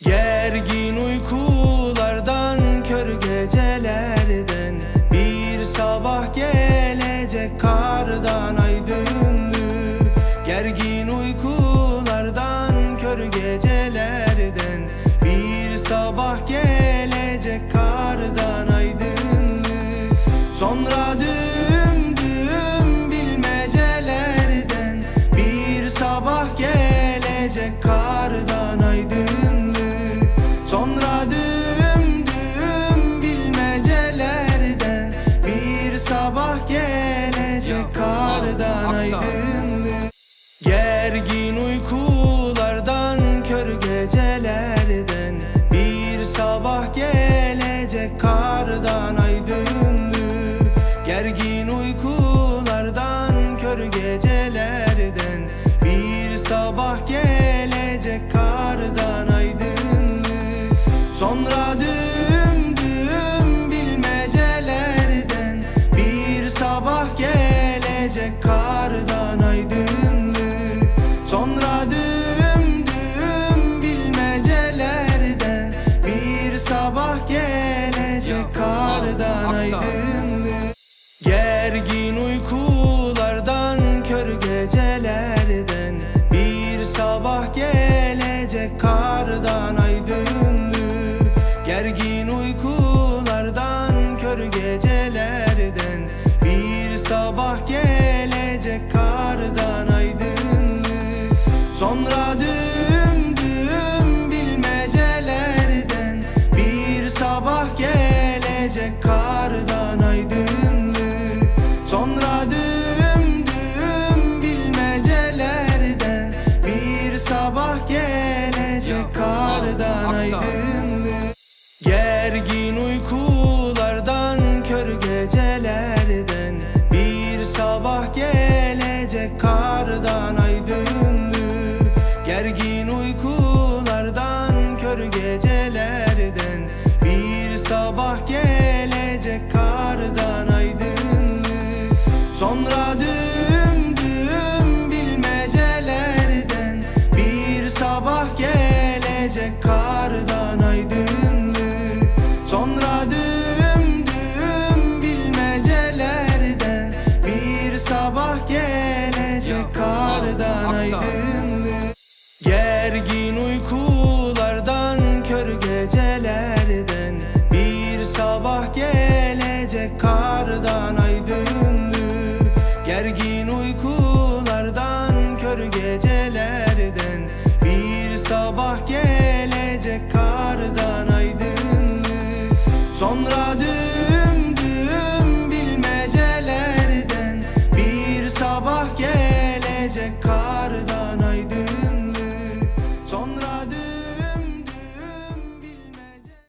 Gergin uykulardan kör gecelerden. Bir sabah gelecek kardan aydınlığı Gergin uykulardan kör gecelerden. Bir sabah gelecek kardan aydınlığı Sonra düm düm bilmecelerden. Bir sabah gelecek kardan aydınlığı gelecek gelecek kardan aydınlığı Gergin uykulardan kör gecelerden. Bir sabah gelecek kardan aydınlığı Sonra düm düm bilmecelerden. Bir sabah gelecek kardan gecelerden Bir sabah gelecek kardan aydınlı Gergin uykulardan kör gecelerden Bir sabah gelecek kardan aydınlı Sonra düm düm bilmecelerden Bir sabah gelecek kardan aydınlı